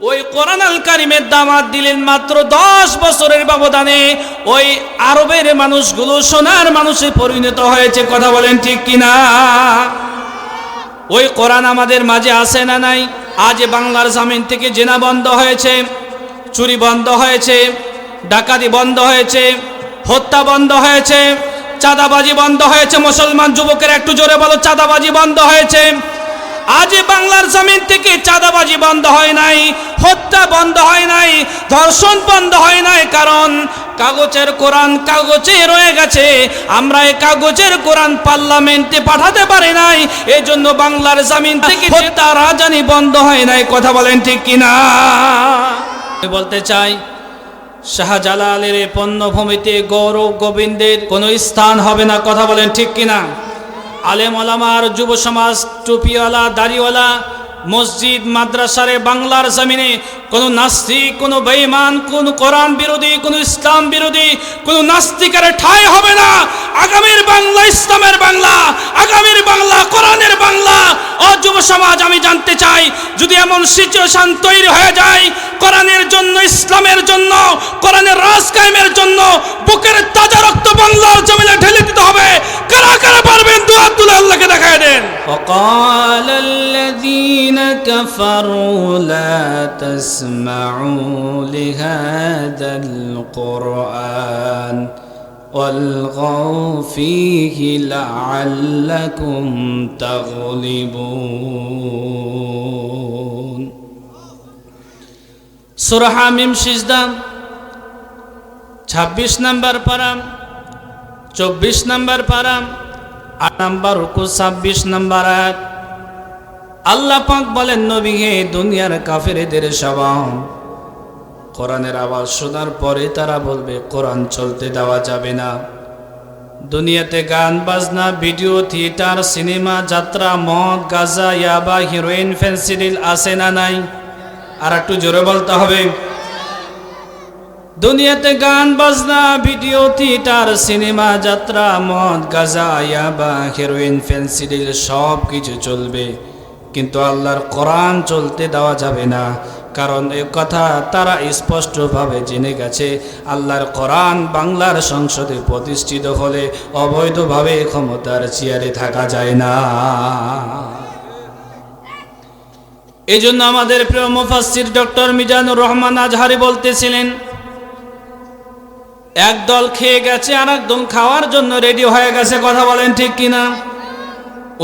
ওই কোরআন আল কারিমের দামাত দিলেন মাত্র দশ বছরের ব্যবধানে। ওই আরবের মানুষগুলো সোনার মানুষে পরিণত হয়েছে, কথা বলেন ঠিক কিনা? ওই কোরআন আমাদের মাঝে আসে না নাই? আজ বাংলার জামিন থেকে জেনা বন্ধ হয়েছে, চুরি বন্ধ হয়েছে, ডাকাতি বন্ধ হয়েছে, হত্যা বন্ধ হয়েছে, চাঁদাবাজি বন্ধ হয়েছে। মুসলমান যুবকের একটু জোরে বলো, চাঁদাবাজি বন্ধ হয়েছে। আজ বাংলার জমিন থেকে চাঁদাবাজি বন্ধ হয় নাই হত্যা বন্ধ হয় নাই ধর্ষণ বন্ধ হয় নাই কারণ কাগজের কোরআন কাগজে রয়ে গেছে। আমরা এই কাগজের কোরআন পার্লামেন্টে পাঠাতে পারি নাই এই জন্য বাংলার জমিন থেকে হত্যা রাজানি বন্ধ হয় নাই কথা বলেন ঠিক কিনা? আমি বলতে চাই শাহজালালের এই পণ্যভূমিতে গৌরব গোবিন্দের কোনো স্থান হবে না কথা বলেন ঠিক কিনা? আলেম আলামার যুব সমাজ টুপিওয়ালা দাড়িওয়ালা মসজিদ মাদ্রাসারে বাংলার জমিনে কোনো নাস্তিক কোনো বেঈমান কোন কোরআন বিরোধী কোন ইসলাম বিরোধী কোন নাস্তিকের ঠাঁই হবে না আগামীর বাংলা ইসলামের বাংলা আগামীর বাংলা কোরআনের বাংলা ও যুব সমাজ আমি জানতে চাই যদি এমন সিচুয়েশন তৈরি হয়ে যায় কোরআনের জন্য ইসলামের জন্য কোরআনের রাজ কায়েমের জন্য বুকের তাজা রক্ত বাংলার জমিনে ঢেলে দিতে হবে কারা কারা পারবেন দু হাত তুলে আল্লাহকে দেখায় দেন وقال الذين كفروا لا تسمعوا لهذا القرآن والغوا فيه لعلكم تغلبون সূরা হামিম সিজদা 26 নাম্বার পারা 24 নাম্বার পারা আট নাম্বার রুকু 26 নাম্বার আয়াত আল্লাহ পাক বলেন, নবী হে দুনিয়ার কাফেরদের সবাই। কোরআনের আওয়াজ শোনার পরে তারা বলবে, কোরআন চলতে দেওয়া যাবে না। দুনিয়াতে গান, বাজনা, ভিডিও, থিয়েটার, সিনেমা, যাত্রা, মদ, গাজা, ইয়াবা, হিরোইন, ফেন্সিডিল আছে না নাই? আর একটু জোরে বলতে হবে। দুনিয়াতে গান, বাজনা, ভিডিও, থিয়েটার, সিনেমা, যাত্রা, মদ, গাজা, ইয়াবা, হিরোইন, ফেন্সিডিল সব কিছু চলবে। কিন্তু আল্লাহর কোরআন চলতে দেওয়া যাবে না। কারণ এ কথা তারা স্পষ্টভাবে জেনে গেছে, আল্লাহর কোরআন বাংলার সংসদে প্রতিষ্ঠিত হলে অবৈধভাবে ক্ষমতার চেয়ারে থাকা যায় না। এই জন্য আমাদের প্রিয় মুফাসির ডক্টর মিজানুর রহমান আজহারি বলতেছিলেন, এক দল খেয়ে গেছে আর একদম খাওয়ার জন্য রেডি হয়ে গেছে, কথা বলেন ঠিক কিনা?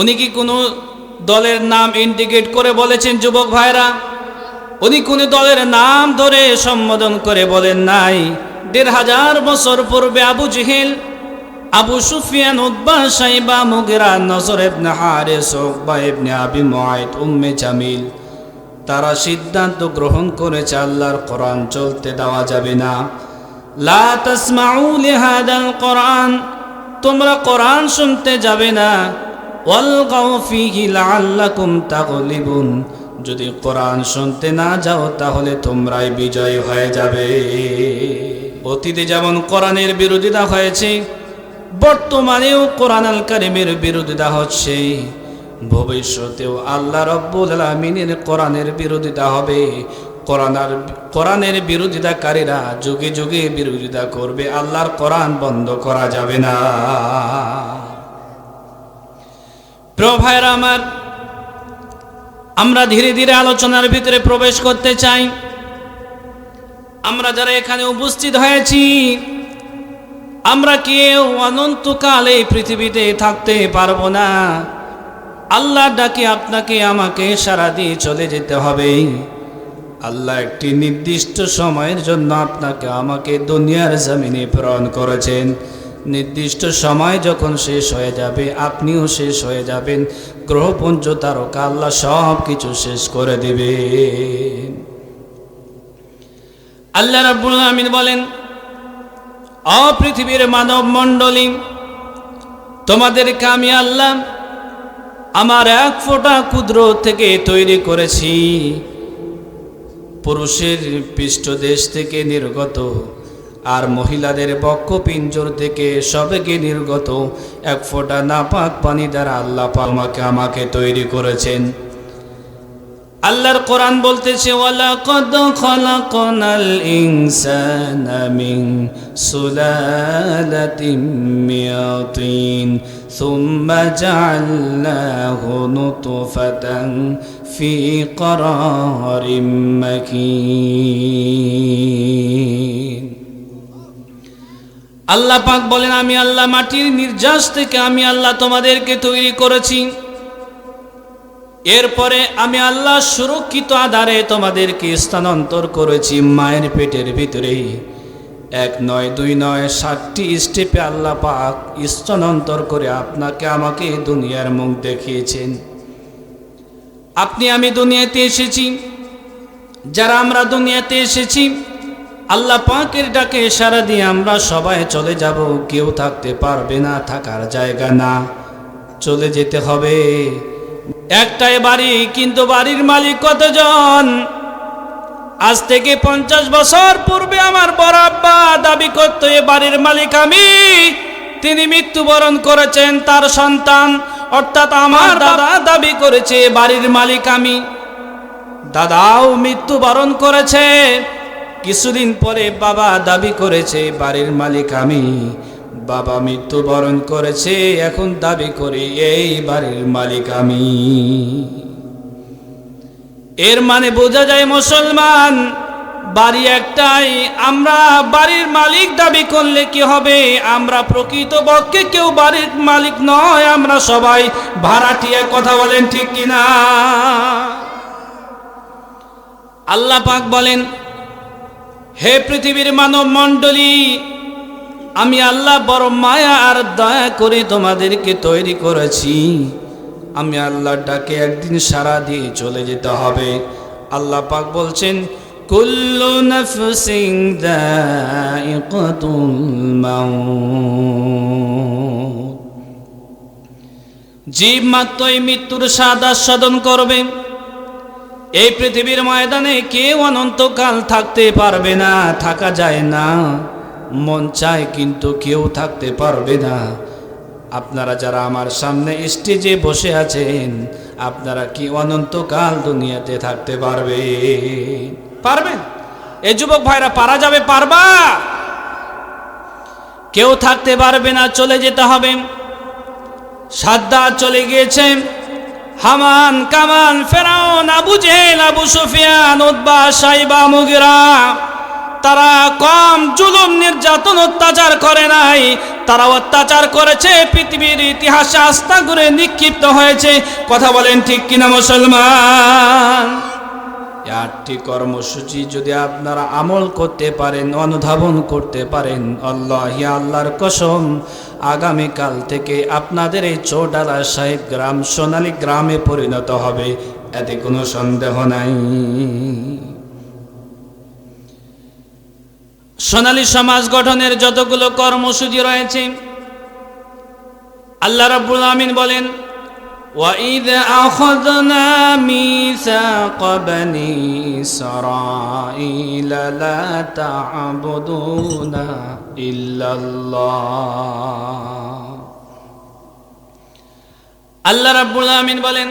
উনি কি কোনো দলের নাম ইন্ডিকেট করে বলেছেন যুবক ভাইরা। উনি কোনো দলের নাম ধরে সম্বোধন করে বলেন নাই। দেড় হাজার বছর পূর্বে আবু জিহিল, আবু সুফিয়ান উদ্বা সাইবা, মুগেরা, নজর ইবনে হারিস উকবা ইবনে আবি মুআইদ উম্মে জামিল। তারা সিদ্ধান্ত গ্রহণ করেছে, আল্লাহর কোরআন চলতে দেওয়া যাবে না। লা তাসমাউ লিহাদাল কোরআন, তোমরা কোরআন শুনতে যাবে না। যদি কোরআন শুনতে না যাও, তাহলে তোমরাই বিজয় হয়ে যাবে। অতীতে যেমন কোরআনের বিরোধিতা হয়েছে, বর্তমানেও কোরআন আল কারিমের বিরোধিতা হচ্ছে। ভবিষ্যতেও আল্লাহ রব্বুল আলমিনের কোরআনের বিরোধিতা হবে। কোরআনার কোরআনের বিরোধিতাকারীরা যুগে যুগে বিরোধিতা করবে। আল্লাহর কোরআন বন্ধ করা যাবে না। প্রিয় ভাইরা আমার, আমরা ধীরে ধীরে আলোচনার ভিতরে প্রবেশ করতে চাই। আমরা যারা এখানে উপস্থিত হয়েছি, আমরা কেউ অনন্তকাল এই পৃথিবীতে থাকতে পারব না। আল্লাহ ডাকে আপনাকে, আমাকে সারা দিয়ে চলে যেতে হবে। আল্লাহ একটি নির্দিষ্ট সময়ের জন্য আপনাকে, আমাকে দুনিয়ার জমিনে প্রেরণ করেছেন। নির্দিষ্ট সময় যখন শেষ হয়ে যাবে, আপনিও শেষ হয়ে যাবেন। গ্রহপুঞ্জ তারকা আল্লাহ সব কিছু শেষ করে দেবে আল্লাহ রাব্বুল আমিন বলেন অপৃথিবীর মানব মণ্ডলী তোমাদেরকে আমি আল্লাহ আমার এক ফোঁটা ক্ষুদ্র থেকে তৈরি করেছি। পুরুষের পৃষ্ঠদেশ থেকে নির্গত আর মহিলাদের বক্ষ পিঞ্জর থেকে সবেগে নির্গত এক ফোঁটা নাপাক পানি দ্বারা আল্লাহ পাক আমাকে আমাকে তৈরি করেছেন আল্লাহর কোরআন বলতেছে ওয়ালাকাদ খালাকনাল ইনসানা মিন সুলালাতিন মিন তিন সুম্মা জাআলনাহু নুতফাতান ফি قرارٍ মাকিন আল্লাহ পাক বলেন, আমি আল্লাহ মাটির নির্যাস থেকে আমি আল্লাহ তোমাদেরকে তৈরি করেছি। এরপরে আমি আল্লাহ সুরক্ষিত আধারে তোমাদেরকে স্থানান্তর করেছি মায়ের পেটের ভিতরে এক নয়, দুই নয়, সাতটি স্টেপে আল্লাহ পাক স্থানান্তর করে আপনাকে আমাকে দুনিয়ার মুখ দেখিয়েছেন। আপনি, আমি দুনিয়াতে এসেছি। যারা আমরা দুনিয়াতে এসেছি আল্লাহ পাকের ডাকে সারা দিয়ে আমরা সবাই চলে যাব। কেউ থাকতে পারবে না থাকার জায়গা না। চলে যেতে হবে। একটাই বাড়ি কিন্তু বাড়ির মালিক কতজন? আজ থেকে পঞ্চাশ বছর পূর্বে আমার বড় আব্বা দাবি করত এ বাড়ির মালিক আমি। তিনি মৃত্যুবরণ করেছেন তার সন্তান। অর্থাৎ আমার দাদা দাবি করেছে বাড়ির মালিক আমি। দাদাও মৃত্যুবরণ করেছে। কিছুদিন পরে বাবা দাবি করেছে, বাড়ির মালিক আমি। বাবা মৃত্যুবরণ করেছে, এখন দাবি করি, এই বাড়ির মালিক আমি। এর মানে বোঝা যায় মুসলমান, বাড়ি একটাই, আমরা বাড়ির মালিক দাবি করলে কি হবে? আমরা প্রকৃত পক্ষে কেউ বাড়ির মালিক নয়, আমরা সবাই ভাড়াটিয়া কথা বলেন ঠিক কিনা? আল্লাহ পাক বলেন হে পৃথিবীর মানব মণ্ডলী আমি আল্লাহ বড় মায়া আর দয়া করে তোমাদেরকে তৈরি করেছি। আমি আল্লাহর ডাকে একদিন সারা দিয়ে চলে যেতে হবে। আল্লাহ পাক বলছেন, কুল্লু নাফসিং দাইকাতুল জীব মাত্রই মৃত্যুর স্বাদ আস্বাদন করবে। এই পৃথিবীর ময়দানে কেউ অনন্তকাল থাকতে পারবে না, থাকা যায় না। মন চায় কিন্তু কেউ থাকতে পারবে না। আপনারা যারা আমার সামনে স্টেজে বসে আছেন, আপনারা কি অনন্তকাল দুনিয়াতে থাকতে পারবে? পারবেন? এ যুবক ভাইরা, পারা যাবে, পারবা? কেউ থাকতে পারবে না, চলে যেতে হবে। সাদ্দা চলে গিয়েছে হামান, কামান, ফেরাউন, আবু জেহেল, আবু সুফিয়ান উদ্বা সাইবা, মুগিরা। তারা কম জুলুম, নির্যাতন, অত্যাচার করে নাই। তারা অত্যাচার করেছে, পৃথিবীর ইতিহাসে আস্থা করে নিক্ষিপ্ত হয়েছে। কথা বলেন ঠিক কিনা মুসলমান? আটটি কর্মসূচি যদি আপনারা আমল করতে পারেন, অনুধাবন করতে পারেন, আল্লাহ আল্লাহর কসম আগামীকাল থেকে আপনাদের এই চৌডালা সাহেব গ্রাম সোনালী গ্রামে পরিণত হবে। এতে কোনো সন্দেহ নাই। সোনালী সমাজ গঠনের যতগুলো কর্মসূচি রয়েছে, আল্লাহ রাব্বুল আমিন বলেন وَإِذْ أَخَذْنَا مِيثَاقَ بَنِي إِسْرَائِيلَ لَا تَعْبُدُونَ إِلَّا اللَّهَ আল্লাহ রাব্বুল আমিন বলেন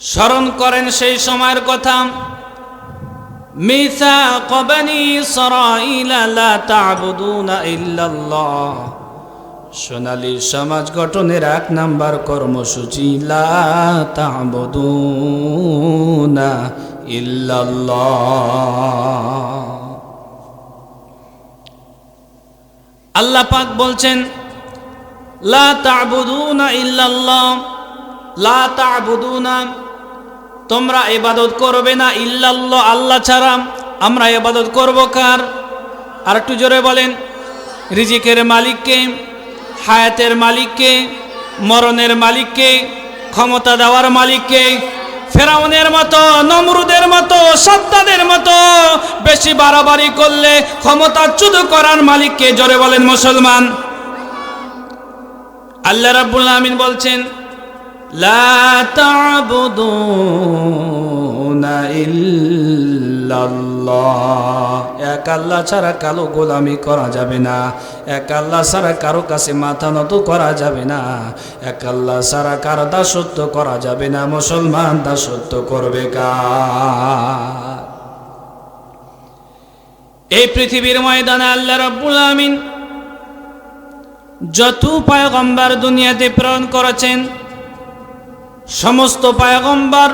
স্মরণ করেন সেই সময়ের কথা মিথা কবানি সরাইলা লা তা'বুদুনা ইল্লাল্লাহ সোনালী সমাজ গঠনের এক নাম্বার কর্মসূচি আল্লাহ পাক বলছেন, লা লা তোমরা ইবাদত করবে না ইল্লাল্লাহ, আল্লাহ ছাড়া, আমরা ইবাদত করব কার? আর একটু জোরে বলেন, রিজিকের মালিককে হায়াতের মালিককে, মরণের মালিককে, ক্ষমতা দেওয়ার মালিককে, ফেরাউনের মতো, নমরুদের মতো, সত্তাদের মতো বেশি বাড়াবাড়ি করলে ক্ষমতা চুদু করার মালিককে জোরে বলেন মুসলমান। আল্লাহ রাব্বুল আমিন বলছেন, লা তা'বুদুনা ইল্লাল্লাহ। এক আল্লাহ ছাড়া কালো গোলামি করা যাবে না। এক আল্লাহ ছাড়া কারও কাছে মাথা নত করা যাবে না। এক আল্লাহ ছাড়া কারও দাসত্ব করা যাবে না। মুসলমান দাসত্ব করবে কার? এই পৃথিবীর ময়দানে আল্লাহ রাব্বুল আমিন যত পায়গম্বার দুনিয়াতে প্রেরণ করেছেন, সমস্ত পায়গম্বার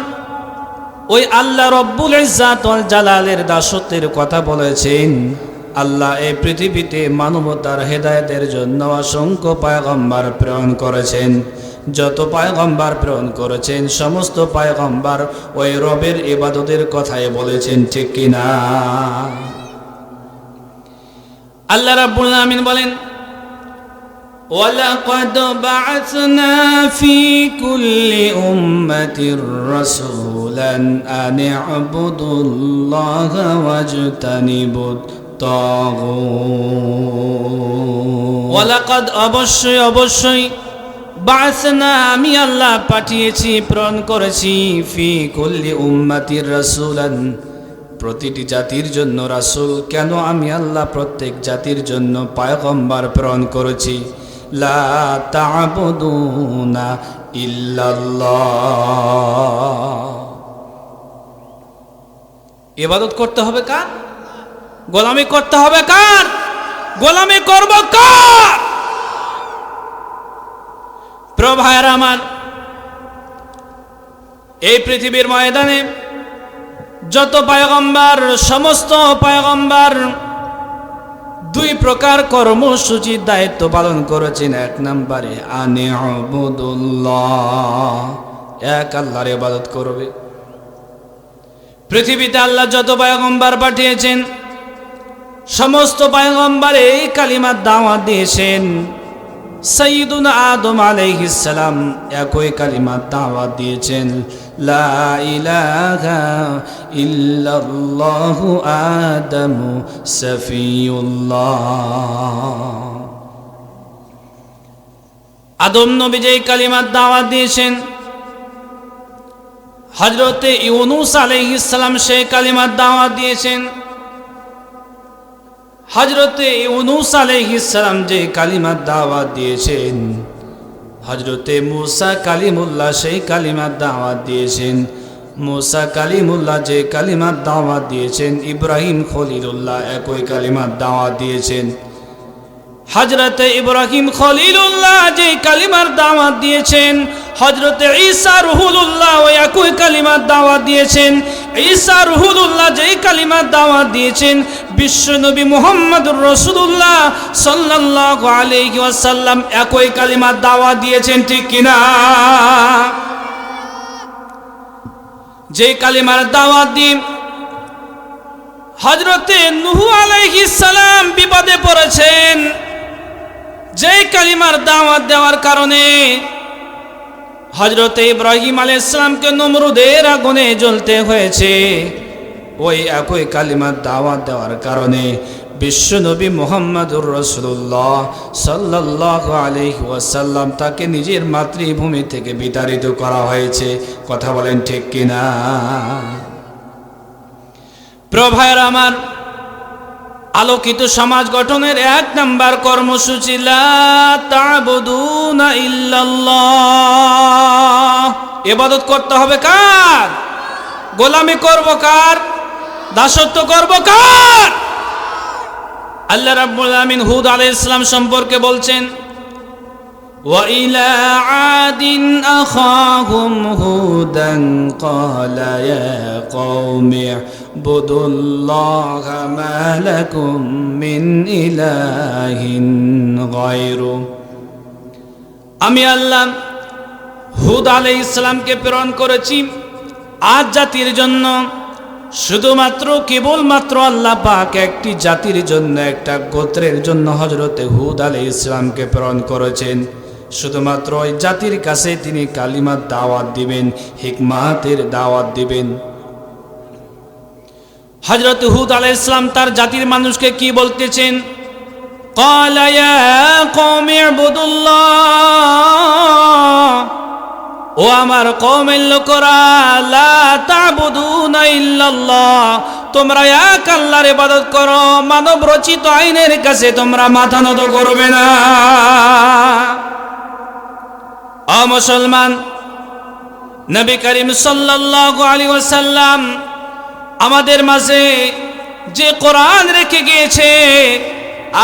ওই আল্লাহ রব্বুল ইজ্জাত ওয়াল জালালের দাসত্বের কথা বলেছেন। আল্লাহ এই পৃথিবীতে মানবতার হেদায়েতের জন্য অসংখ্য পায়গম্বার প্রেরণ করেছেন। যত পায়গম্বার প্রেরণ করেছেন, সমস্ত পায়গম্বার ওই রবের ইবাদতের কথাই বলেছেন, ঠিক কিনা? আল্লাহ রাব্বুল আমিন বলেন ولقد بعثنا في كل أمة رسولا أن اعبدوا الله واجتنبوا الطاغوت ওয়ালাকাদ অবশ্যই অবশ্যই বাসনা আমি আল্লাহ পাঠিয়েছি প্রেরণ করেছি ফি কুল্লি উম্মাতির রাসূলান প্রতিটি জাতির জন্য রাসূল কেন আমি আল্লাহ প্রত্যেক জাতির জন্য পয়গম্বর প্রেরণ করেছি লা ইবাদত করতে হবে কার? গোলামি করতে হবে কার? গোলামি করব কার? প্রভায়ের আমার, এই পৃথিবীর ময়দানে যত পায়গম্বার, সমস্ত পায়গম্বার দুই প্রকার কর্মসূচির দায়িত্ব পালন করেছেন। এক নম্বরে, আনে এক আল্লাহর ইবাদত করবে। পৃথিবীতে আল্লাহ যত পায়গম্বার পাঠিয়েছেন, সমস্ত পায়গম্বার এই কালিমার দাওয়াত দিয়েছেন। সঈদুন আদম আলাইহিসসালাম একই কালিমার দাওয়াত দিয়েছেন। লা ইলাহা ইল্লাল্লাহু আদমু সফিউল্লাহ। আদম নবী যেই কালিমার দাওয়াত দিয়েছেন হজরতে ইউনুস আলাইহিসসালাম সেই কালিমার দাওয়াত দিয়েছেন হজরতে ইউনুস আলাইহিসসালাম যে কালিমার দাওয়াত দিয়েছেন। হজরতে মুসা কালিমুল্লাহ সেই কালিমার দাওয়াত দিয়েছেন। মুসা কালিমুল্লাহ যে কালিমার দাওয়াত দিয়েছেন, ইব্রাহিম খলিলুল্লাহ একই কালিমার দাওয়াত দিয়েছেন। হজরতে ইব্রাহিম খলিলুল্লাহ যে কালিমার দাওয়াত দিয়েছেন হজরতে ঈসা রুহুলুল্লাহ ওই একই কালিমার দাওয়াত দিয়েছেন, ঈসা রুহুলুল্লাহ যেই কালিমার দাওয়াত দিয়েছেন বিশ্বনবী মুহাম্মদুর রসুল্লাহ আলাইহি ওয়াসাল্লাম একই কালিমার দাওয়াত দিয়েছেন, ঠিক কিনা? যে কালিমার দাওয়াত দিন হজরতে নুহু আলাইহিস সালাম বিপদে পড়েছেন। যেই কালিমার দাওয়াত দেওয়ার কারণে হজরতে ইব্রাহিম আলাইসালামকে নমরুদের আগুনে জ্বলতে হয়েছে। ওই একই কালিমার দাওয়াত দেওয়ার কারণে বিশ্বনবী মোহাম্মদুর রসুল্লাহ সাল্লাহ আলহি ওয়াসাল্লাম তাকে নিজের মাতৃভূমি থেকে বিতাড়িত করা হয়েছে। কথা বলেন ঠিক কিনা? প্রভায়ের আমার আলোকিত সমাজ গঠনের এক নাম্বার কর্মসূচি লা তা'বুদুনা ইল্লাল্লাহ ইবাদত করতে হবে কার গোলামি করব কার দাসত্ব করব কার আল্লাহ রাব্বুল আমিন হুদ আলাইহিস সালাম সম্পর্কে বলছেন وإلى عاد أخاهم هودا قال يا قوم اعبدوا الله ما لكم من إله غيره আমি আল্লাহ হুদ আলাই ইসলামকে প্রেরণ করেছি আজ জাতির জন্য শুধুমাত্র কেবলমাত্র আল্লাহ পাক একটি জাতির জন্য একটা গোত্রের জন্য হজরতে হুদ আলাই ইসলামকে প্রেরণ করেছেন শুধুমাত্র ওই জাতির কাছে তিনি কালিমার দাওয়াত দিবেন হিকমাতের দাওয়াত দিবেন হজরত হুদ আলাই ইসলাম তার জাতির মানুষকে কি বলতেছেন? ও আমার কমের লোকরা তোমরা এক আল্লাহর ইবাদত করো, মানব রচিত আইনের কাছে তোমরা মাথা নত করবে না। অ মুসলমান, নবী করিম সাল্লাল্লাহু আলাইহি ওয়াসাল্লাম আমাদের মাঝে যে কোরআন রেখে গিয়েছে,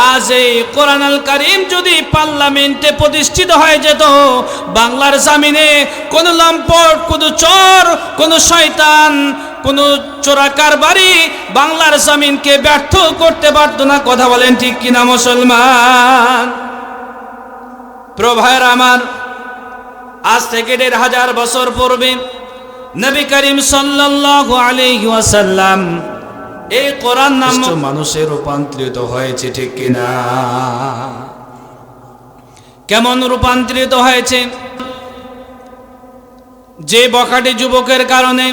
আজ এই কোরআন আল কারিম যদি পার্লামেন্টে প্রতিষ্ঠিত হয়ে যেত, বাংলার জামিনে কোন লম্পট, কোন চোর, কোন শয়তান, কোন চোরাকার বাড়ি বাংলার জামিনকে ব্যর্থ করতে পারতো না। কথা বলেন ঠিক কিনা মুসলমান? প্রভায়ের আমার, আজ থেকে দেড় হাজার বছর পূর্বে নবী করিম সাল্লাল্লাহু আলাইহি ওয়াসাল্লাম এই কোরআন নাম মানুষে রূপান্তরিত হয়েছে ঠিক কিনা? কেমন রূপান্তরিত হয়েছে? যে বখাটে যুবকের কারণে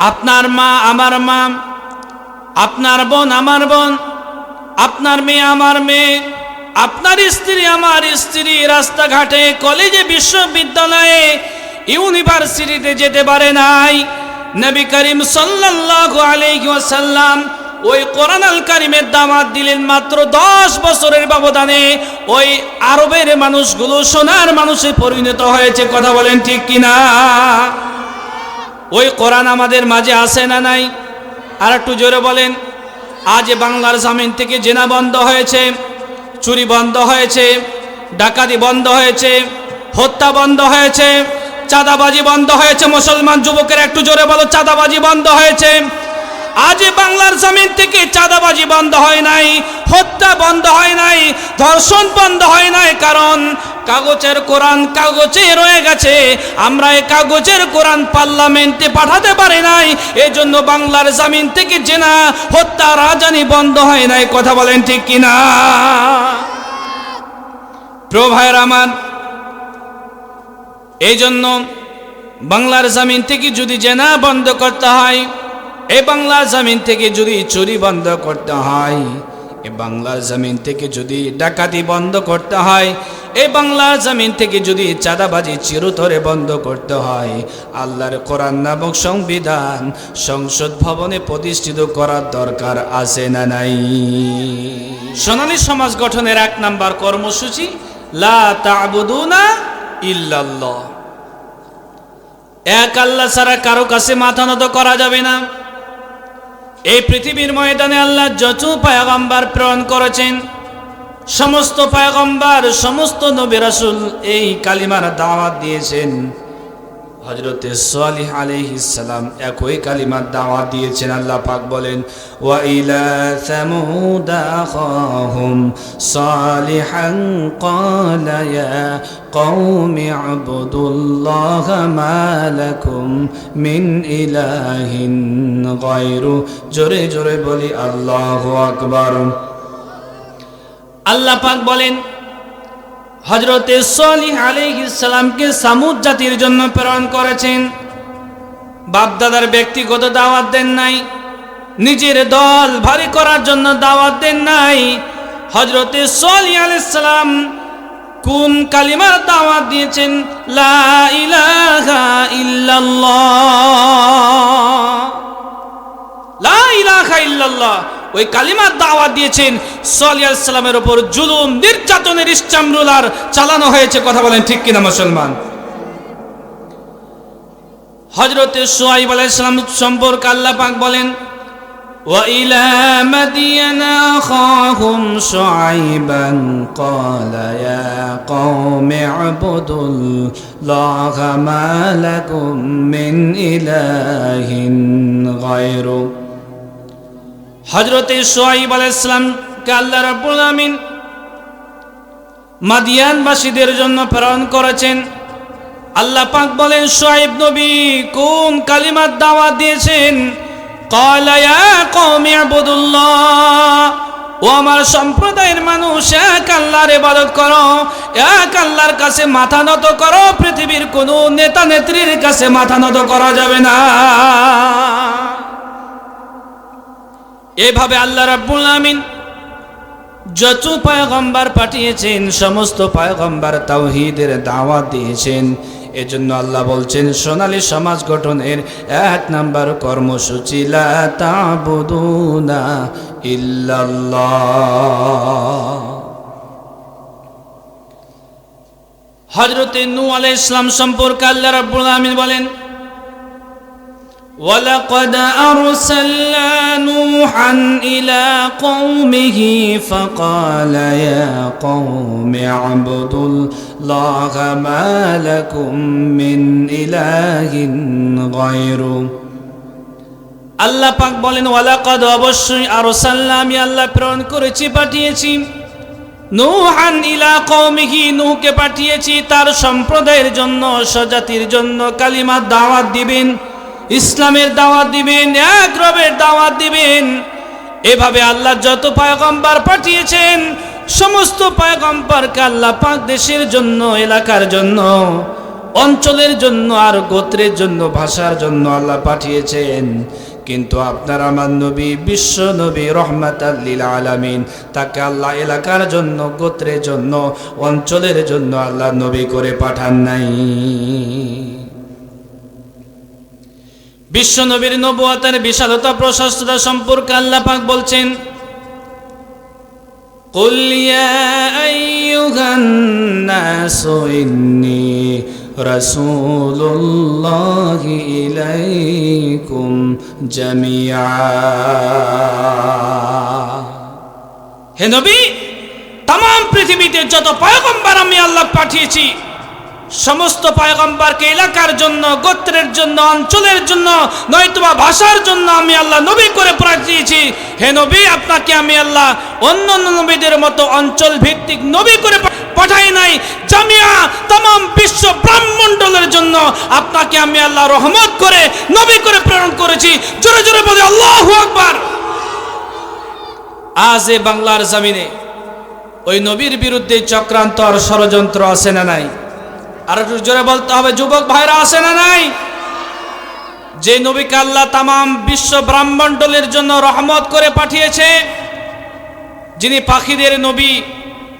আপনার মা আমার মা আপনার বোন আমার বোন আপনার মেয়ে আমার মেয়ে আপনার স্ত্রী আমার স্ত্রী রাস্তাঘাটে কলেজে বিশ্ববিদ্যালয়ে ইউনিভার্সিটিতে যেতে পারে নাই। নবী করিম সাল্লাল্লাহু আলাইহি ওয়াসাল্লাম ওই কোরআন আল কারিমের দামাত দিলেন মাত্র দশ বছরের ব্যবধানে। ওই আরবের মানুষগুলো সোনার মানুষে পরিণত হয়েছে, কথা বলেন ঠিক কিনা? ওই কোরআন আমাদের মাঝে আসে না নাই? আর একটু জোরে বলেন, আজ বাংলার জামিন থেকে জেনা বন্ধ হয়েছে, চুরি বন্ধ হয়েছে, ডাকাতি বন্ধ হয়েছে, হত্যা বন্ধ হয়েছে চাঁদাবাজি বন্ধ হয়েছে। মুসলমান যুবকের একটু জোরে বলো, চাঁদাবাজি বন্ধ হয়েছে। আজ বাংলার জমিন থেকে চাঁদাবাজি বন্ধ হয় নাই, হত্যা বন্ধ হয় নাই, ধর্ষণ বন্ধ হয় নাই, কারণ কাগজের কোরআন কাগজে রয়ে গেছে। আমরা এই কাগজের কোরআন পার্লামেন্টে পাঠাতে পারি নাই এই জন্য বাংলার জমিন থেকে জেনা, হত্যা, রাজানি বন্ধ হয় নাই। কথা বলেন ঠিক কিনা? প্রভায়ের আমার এই জন্য বাংলার জামিন থেকে যদি জেনা বন্ধ করতে হয়, এ বাংলার জামিন থেকে যদি চুরি বন্ধ করতে হয়, এ বাংলার জমিন থেকে যদি ডাকাতি বন্ধ করতে হয়, এ বাংলার জমিন থেকে যদি চাঁদাবাজি চিরতরে বন্ধ করতে হয়, আল্লাহর কোরআন নামক সংবিধান সংসদ ভবনে প্রতিষ্ঠিত করার দরকার আছে না নাই? সোনালী সমাজ গঠনের এক নাম্বার কর্মসূচি, লা তাবুদুনা ইল্লাল্লাহ। এক আল্লাহ ছাড়া কারও কাছে মাথা নত করা যাবে না। এই পৃথিবীর ময়দানে আল্লাহ যত পায়গম্বার প্রেরণ করেছেন, সমস্ত পায়গম্বার, সমস্ত নবী রাসূল এই কালিমার দাওয়াত দিয়েছেন। হজরতে সালিহ আলাইহিসসালাম একই কালিমার দাওয়া দিয়েছেন, আল্লাহ পাক বলেন, ওয়া ইলা সামুদ আখাহুম সালিহান ক্বালা ইয়া পাক বলেন হজরতে সলিহ আলাইহিসসালামকে সামুদ জাতির জন্য প্রেরণ করেছেন। বাপদাদার ব্যক্তিগত দাওয়াত দেন নাই। নিজের দল ভারী করার জন্য দাওয়াত দেন নাই। হজরতে সলিহ আলাইসালাম কোন কালিমার দাওয়াত দিয়েছেন? লা ইলাহা ইল্লাল্লাহ। লা ইল্লাল্লাহ। ওই কালিমার দাওয়াত দিয়েছেন সালিয়াল সালামের ওপর জুলুম নির্যাতনের ইস্টামরুলার চালানো হয়েছে কথা বলেন ঠিক কিনা মুসলমান হজরতে সোয়াইব আলাইসালাম সম্পর্কে আল্লাহ পাক বলেন وإلى مدين أخاهم شعيبا قال يا قوم اعبدوا الله ما لكم من إله غيره হজরতে সোহাইব আল ইসলামকে আল্লাহ আমিন মাদিয়ানবাসীদের জন্য প্রেরণ করেছেন। আল্লাহ পাক বলেন, সোহাইব নবী, কোন কালিমার দাওয়াত দিয়েছেন? কলায়া কমিয়া বদুল্লাহ ও আমার সম্প্রদায়ের মানুষ, এক আল্লাহর ইবাদত করো, এক আল্লাহর কাছে মাথা নত করো, পৃথিবীর কোন নেতা নেত্রীর কাছে মাথা নত করা যাবে না। এভাবে আল্লাহ রাব্বুল আমিন যত পায়গম্বার পাঠিয়েছেন, সমস্ত পায়গম্বার তাওহীদের দাওয়াত দিয়েছেন। এজন্য আল্লাহ বলছেন, সোনালী সমাজ গঠনের এক নাম্বার কর্মসূচি হজরতে নু আলাই ইসলাম সম্পর্কে আল্লাহ রাব্বুল আমিন বলেন ولقد أرسلنا نوحا إلى قومه فقال يا قوم اعبدوا الله ما لكم من إله غيره আল্লাহ পাক বলেন ওয়ালাকাদ অবশ্যই আরসালনা আমি আল্লাহ প্রেরণ করেছি পাঠিয়েছি নূহান ইলা কওমিহি নূহকে পাঠিয়েছি তার সম্প্রদায়ের জন্য স্বজাতির জন্য কালিমার দাওয়াত দিবেন ইসলামের দাওয়াত দিবেন, এক রবের দাওয়াত দিবেন। এভাবে আল্লাহ যত পয়গম্বর পাঠিয়েছেন, সমস্ত পয়গম্বরকে আল্লাহ পাক দেশের জন্য, এলাকার জন্য, অঞ্চলের জন্য, আর গোত্রের জন্য, ভাষার জন্য আল্লাহ পাঠিয়েছেন। কিন্তু আপনার আমার নবী, বিশ্ব নবী রহমাত আল্লিল আলামিন, তাকে আল্লাহ এলাকার জন্য, গোত্রের জন্য, অঞ্চলের জন্য আল্লাহ নবী করে পাঠান নাই। বিশ্ব নবীর নবুয়াতের বিশালতা প্রশস্ততা সম্পর্কে আল্লাহ পাক বলছেন قل يا أيها الناس إني رسول الله إليكم جميعا হে নবী তাম পৃথিবীতে যত পয়গম্বর আমি আল্লাহ পাঠিয়েছি সমস্ত পয়গম্বরকে এলাকার জন্য, গোত্রের জন্য, অঞ্চলের জন্য, নয়তোবা ভাষার জন্য আমি আল্লাহ নবী করে পাঠিয়েছি হে নবী, আপনাকে আমি আল্লাহ অন্য অন্য নবীদের মতো অঞ্চল ভিত্তিক নবী করে পাঠাই নাই। জামিয়া তাম বিশ্ব ব্রাহ্মণ্ডলের জন্য আপনাকে আমি আল্লাহ রহমত করে নবী করে প্রেরণ করেছি। জোরে জোরে বলে, আল্লাহ আকবার! আজ এ বাংলার জমিনে ওই নবীর বিরুদ্ধে চক্রান্ত আর ষড়যন্ত্র আছে না নাই? আর একটু জোরে বলতে হবে, যুবক ভাইরা আছে না নাই? যে নবীকে আল্লাহ তামাম বিশ্ব ব্রাহ্মণ্ডলের জন্য রহমত করে পাঠিয়েছে, যিনি পাখিদের নবী,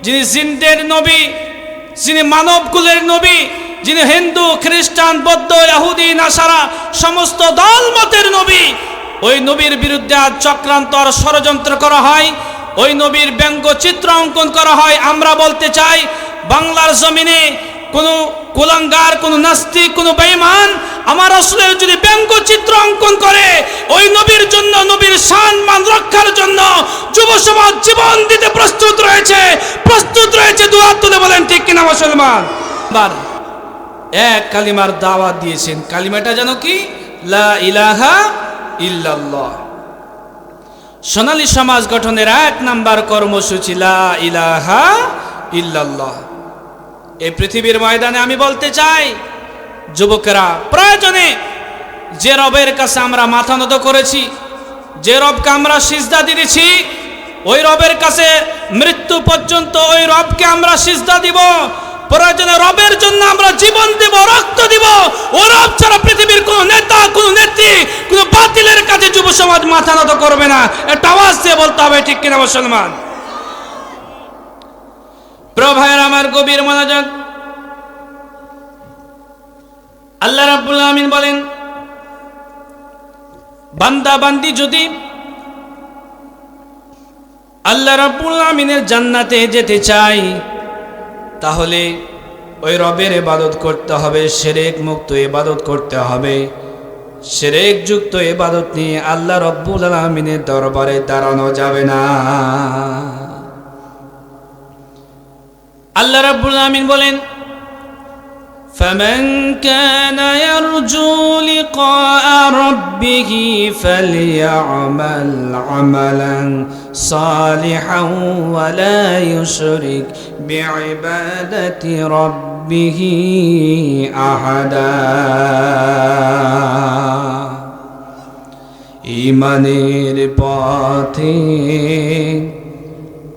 যিনি জিনদের নবী, যিনি মানবকুলের নবী, যিনি হিন্দু, খ্রিস্টান, বৌদ্ধ, ইহুদি, নাসারা, সমস্ত দলমতের নবী, ওই নবীর বিরুদ্ধে আজ চক্রান্ত আর ষড়যন্ত্র করা হয়, ওই নবীর ব্যঙ্গ চিত্র অঙ্কন করা হয়। আমরা বলতে চাই, বাংলার জমিনে কোনো কুলাঙ্গার, কোনো নাস্তিক, কোনো বেঈমান আমার আসলের যদি ব্যঙ্গ চিত্র অঙ্কন করে, ওই নবীর জন্য, নবীর সম্মান মান রক্ষার জন্য যুব সমাজ জীবন দিতে প্রস্তুত রয়েছে। প্রস্তুত রয়েছে দুয়ার তুলে বলেন, ঠিক কিনা মুসলমান? এক কালিমার দাওয়াত দিয়েছেন। কালিমাটা যেন কি? লা ইলাহা ইল্লাল্লাহ। সোনালী সমাজ গঠনের এক নাম্বার কর্মসূচি, লা ইলাহা ইল্লাল্লাহ। এই পৃথিবীর ময়দানে আমি বলতে চাই, যুবকেরা, প্রয়োজনে যে রবের কাছে আমরা মাথা নত করেছি, যে রবকে আমরা সিজদা দিয়েছি, ওই রবের কাছে মৃত্যু পর্যন্ত ওই রবকে আমরা সিজদা দিব। প্রয়োজনে রবের জন্য আমরা জীবন দেব, রক্ত দিব। ও রব ছাড়া পৃথিবীর কোনো নেতা, কোন নেত্রী, কোনো বাতিলের কাছে যুব সমাজ মাথা নত করবে না। একটা আওয়াজ দিয়ে বলতে হবে, ঠিক কিনা মুসলমান? প্রভায়ের আমার গভীর মনোযোগ। আল্লাহ রাব্বুল আমিন বলেন, বান্দা বান্দি যদি আল্লাহ রাব্বুল আমিনের জান্নাতে যেতে চাই তাহলে ওই রবের ইবাদত করতে হবে, সেরেক মুক্ত ইবাদত করতে হবে। সেরেক যুক্ত ইবাদত নিয়ে আল্লাহ রব্বুল আলমিনের দরবারে দাঁড়ানো যাবে না। আল্লাহ রাব্বুল আমিন বলেন فمن كان يرجو لقاء ربه فليعمل عملا صالحا ولا يشرك بعبادة ربه أحدا ইমানের পথে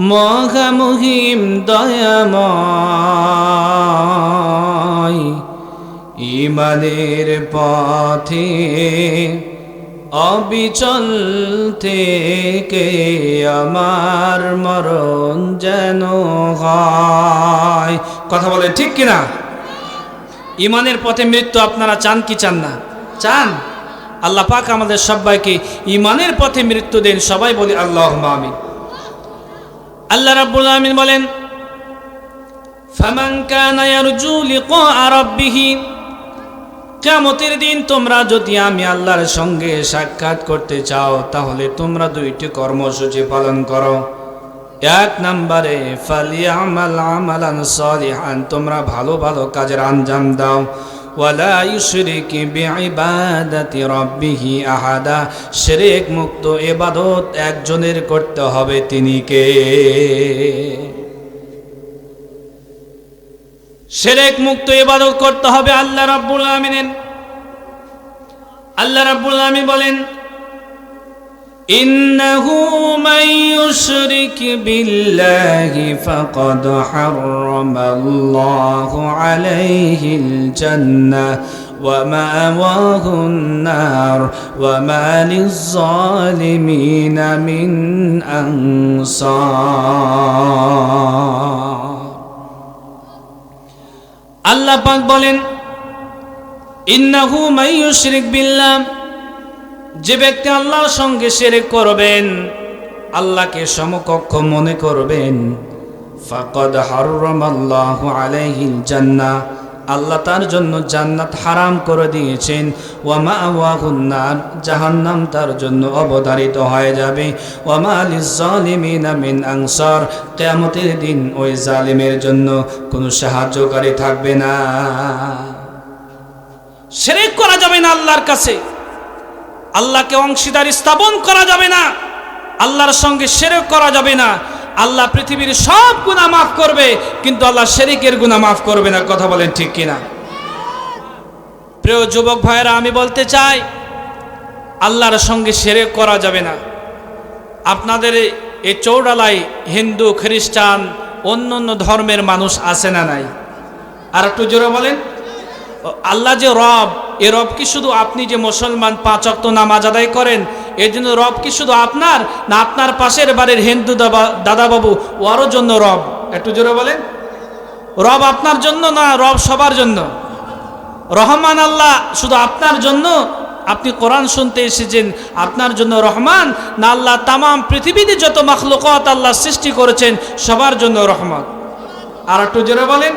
মহামহিম দয়াময়। ইমানের পথে অবিচল থেকে আমার মরণ যেন হয়। কথা বলে ঠিক কিনা? ইমানের পথে মৃত্যু আপনারা চান কি চান না? চান। আল্লাহ পাক আমাদের সবাইকে ইমানের পথে মৃত্যু দেন, সবাই বলি আল্লাহ আমিন। আল্লাহ রাব্বুল আমিন বলেন, ফামান কানা ইয়ারজু লিকা রাব্বিহ কিয়ামতের দিন তোমরা যদি আমি আল্লাহর সঙ্গে সাক্ষাৎ করতে চাও, তাহলে তোমরা দুইটি কর্মসূচি পালন করো। এক নম্বরে, ফালিয়ামাল আমালান সলিহান তোমরা ভালো ভালো কাজের আঞ্জাম দাও। ওয়ালা ইউশরিক বিইবাদাতি রাব্বিহি আহাদা। শিরক মুক্ত ইবাদত একজনের করতে হবে তিনি কে? শিরক মুক্ত ইবাদত করতে হবে আল্লাহ রাব্বুল আমিনের আল্লাহ রাব্বুল আমিন বলেন إنه من يشرك بالله فقد حرم الله عليه الجنة ومأواه النار وما للظالمين من أنصار আল্লাহ পাক বলেন ইন্নাহু মাইয়ুশরিক বিল্লাহ যে ব্যক্তি আল্লাহর সঙ্গে সেরেক করবেন, আল্লাহকে সমকক্ষ মনে করবেন। ফাকদ হাররাম আল্লাহ আলাইহিল জান্না, আল্লাহ তার জন্য জান্নাত হারাম করে দিয়েছেন। ওয়ামা ওয়াহুন্নার জাহান্নাম তার জন্য অবধারিত হয়ে যাবে। ওয়ামা লিজালিমিনা মিন আনসার, কিয়ামতের দিন ওই জালিমের জন্য কোনো সাহায্যকারী থাকবে না। সেরেক করা যাবে না আল্লাহর কাছে। আল্লাহকে অংশীদার স্থাপন করা যাবে না। আল্লাহর সঙ্গে সেরেক করা যাবে না। আল্লাহ পৃথিবীর সব গুণা মাফ করবে, কিন্তু আল্লাহ শেরিকের গুণা মাফ করবে না। কথা বলেন ঠিক কিনা? প্রিয় যুবক ভাইয়েরা, আমি বলতে চাই, আল্লাহর সঙ্গে সেরেক করা যাবে না। আপনাদের এই চৌডালায় হিন্দু, খ্রিস্টান অন্য অন্য ধর্মের মানুষ আছে না নাই? আর একটু জোরে বলেন। আল্লাহ যে রব, এ রব কি শুধু আপনি যে মুসলমান পাঁচ অক্ত নামাজ আদায় করেন? এর জন্য রব কি শুধু আপনার? না আপনার পাশের বাড়ির হিন্দু দাবা- দাদাবাবু ওরও জন্য রব। একটু জোরে বলেন। রব আপনার জন্য না রব সবার জন্য? রহমান আল্লাহ শুধু আপনার জন্য? আপনি কোরআন শুনতে এসেছেন, আপনার জন্য রহমান? না আল্লাহ তামাম পৃথিবীতে যত মাখলুকত আল্লাহ সৃষ্টি করেছেন, সবার জন্য রহমান। আর একটু জোরে বলেন।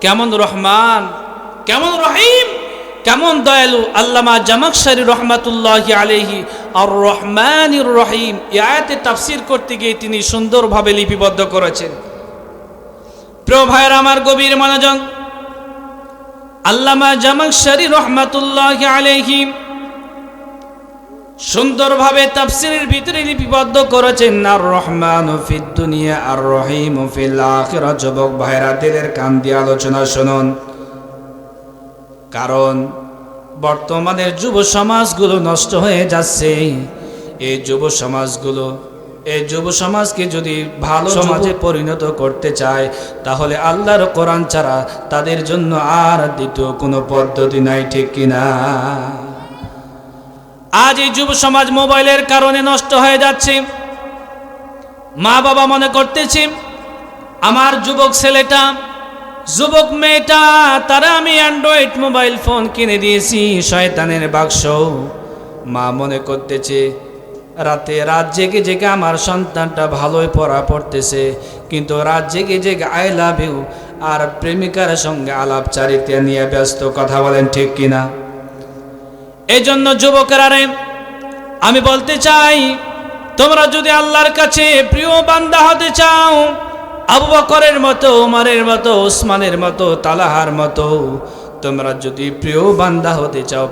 কেমন রহমান? কেমন রহিম? কেমন দয়ালু আল্লামা জামাকশারি রহমাতুল্লাহ আলহি আর রহমানির রহিম। এ আয়াতে তাফসির করতে গিয়ে তিনি সুন্দরভাবে লিপিবদ্ধ করেছেন। প্রিয় ভাইয়ের, আমার গভীর মনোযোগ। আল্লামা জামাকশারি রহমাতুল্লাহ আলহি সুন্দরভাবে তাফসিরের ভিতরে লিপিবদ্ধ করেছেন আর রহমান ফিদ দুনিয়া আর রহিম ফিল আখিরা যুবক ভাইরা দিলের কান দিয়ে আলোচনা শুনুন। কারণ বর্তমানের যুব সমাজগুলো নষ্ট হয়ে যাচ্ছে। এই যুব সমাজগুলো এই যুব সমাজকে যদি ভালো সমাজে পরিণত করতে চায় তাহলে আল্লাহর কোরআন ছাড়া তাদের জন্য আর দ্বিতীয় কোনো পদ্ধতি নাই ঠিক কিনা আজ এই যুব সমাজ মোবাইলের কারণে নষ্ট হয়ে যাচ্ছে। মা বাবা মনে করতেছে আমার যুবক ছেলেটা যুবক মেয়েটা, তারা আমি অ্যান্ড্রয়েড মোবাইল ফোন কিনে দিয়েছি, শয়তানের বাক্স। মা মনে করতেছে, রাতে রাত জেগে জেগে আমার সন্তানটা ভালোই পড়া পড়তেছে, কিন্তু রাত জেগে জেগে আই লাভ ইউ আর প্রেমিকার সঙ্গে আলাপচারিতা নিয়ে ব্যস্ত কথা বলেন ঠিক কিনা? এই জন্য যুবকেরা রে, আমি বলতে চাই, তোমরা যদি আল্লাহর কাছে প্রিয় বান্দা হতে চাও আবু বকরের মতো, উমারের মতো ওসমানের মতো, তালাহার মতো, তোমরা যদি প্রিয় বান্দা হতে চাও